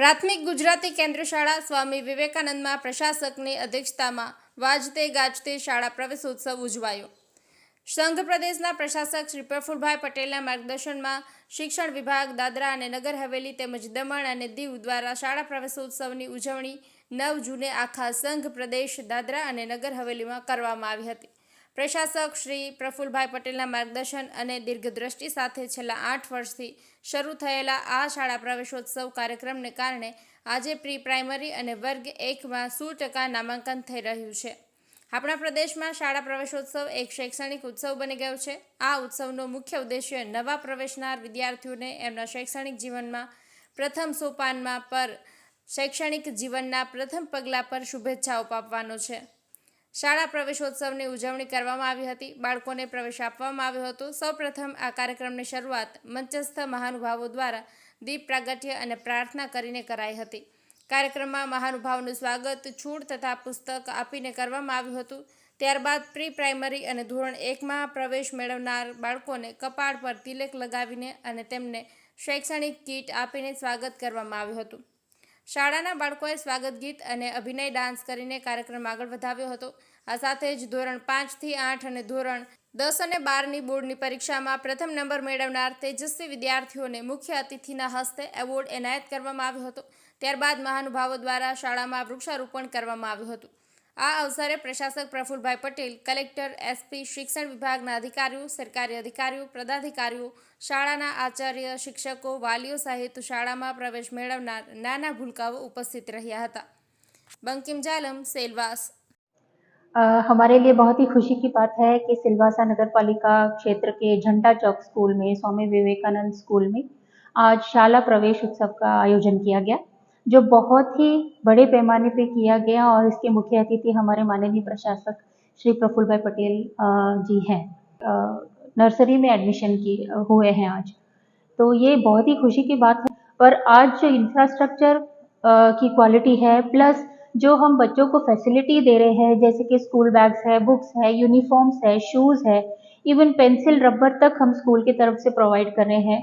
પ્રાથમિક ગુજરાતી કેન્દ્ર શાળા સ્વામી વિવેકાનંદમાં પ્રશાસકની અધ્યક્ષતામાં વાજતે ગાજતે શાળા પ્રવેશોત્સવ ઉજવાયો. સંઘ પ્રદેશના પ્રશાસક શ્રી પ્રફુલભાઈ પટેલના માર્ગદર્શનમાં શિક્ષણ વિભાગ, દાદરા અને નગર હવેલી તેમજ દમણ અને દીવ દ્વારા શાળા પ્રવેશોત્સવની ઉજવણી નવ જૂને આખા સંઘ પ્રદેશ, દાદરા અને નગર હવેલીમાં કરવામાં આવી હતી. પ્રશાસક શ્રી પ્રફુલભાઈ પટેલના માર્ગદર્શન અને દીર્ઘદ્રષ્ટિ સાથે છેલ્લા આઠ વર્ષથી શરૂ થયેલા આ શાળા પ્રવેશોત્સવ કાર્યક્રમને કારણે આજે પ્રી પ્રાઇમરી અને વર્ગ એકમાં સો ટકા નામાંકન થઈ રહ્યું છે. આપણા પ્રદેશમાં શાળા પ્રવેશોત્સવ એક શૈક્ષણિક ઉત્સવ બની ગયો છે. આ ઉત્સવનો મુખ્ય ઉદ્દેશ્ય નવા પ્રવેશનાર વિદ્યાર્થીઓને એમના શૈક્ષણિક જીવનમાં પ્રથમ સોપાનમાં પર શૈક્ષણિક જીવનના પ્રથમ પગલાં પર શુભેચ્છાઓ પાપવાનો છે. શાળા પ્રવેશોત્સવની ઉજવણી કરવામાં આવી હતી. બાળકોને પ્રવેશ આપવામાં આવ્યો હતો. સૌપ્રથમ આ કાર્યક્રમની શરૂઆત મંચસ્થ મહાનુભાવો દ્વારા દીપ પ્રાગટ્ય અને પ્રાર્થના કરીને કરાઈ હતી. કાર્યક્રમમાં મહાનુભાવનું સ્વાગત, છૂટ તથા પુસ્તક આપીને કરવામાં આવ્યું હતું. ત્યારબાદ પ્રી પ્રાઇમરી અને ધોરણ એકમાં પ્રવેશ મેળવનાર બાળકોને કપાળ પર તિલક લગાવીને અને તેમને શૈક્ષણિક કીટ આપીને સ્વાગત કરવામાં આવ્યું હતું. શાળાના બાળકોએ સ્વાગત ગીત અને અભિનય ડાન્સ કરીને કાર્યક્રમ આગળ વધાવ્યો હતો. આ સાથે જ ધોરણ પાંચથી આઠ અને ધોરણ દસ અને બારની બોર્ડની પરીક્ષામાં પ્રથમ નંબર મેળવનાર તેજસ્વી વિદ્યાર્થીઓને મુખ્ય અતિથિના હસ્તે એવોર્ડ એનાયત કરવામાં આવ્યો હતો. ત્યારબાદ મહાનુભાવો દ્વારા શાળામાં વૃક્ષારોપણ કરવામાં આવ્યું હતું. આ અવસરે પ્રશાસક પ્રફુલભાઈ પટેલ કલેક્ટર એસપી શિક્ષણ વિભાગના અધિકારીઓ સરકારી અધિકારીઓ પદાધિકારીઓ શાળાના આચાર્ય શિક્ષકો વાલીઓ સહિત શાળામાં પ્રવેશ મેળવનાર નાના ભૂલકાઓ ઉપસ્થિત રહ્યા હતા બંકિમ જાલમ સેલવાસ अ, हमारे लिए बहुत ही खुशी की बात है कि सिलवासा नगर पालिका क्षेत्र के झंडा चौक स्कूल में स्वामी विवेकानंद स्कूल में आज शाला प्रवेश उत्सव का आयोजन किया गया जो बहुत ही बड़े पैमाने पे किया गया और इसके मुख्य अतिथि हमारे माननीय प्रशासक श्री प्रफुल्ल भाई पटेल जी हैं। नर्सरी में एडमिशन की हुए हैं आज। तो ये बहुत ही खुशी की बात है। पर आज जो इंफ्रास्ट्रक्चर की क्वालिटी है प्लस जो हम बच्चों को फैसिलिटी दे रहे हैं, जैसे कि स्कूल बैग्स है बुक्स है यूनिफॉर्म्स है शूज़ है इवन पेंसिल रबर तक हम स्कूल की तरफ़ से प्रोवाइड कर रहे हैं।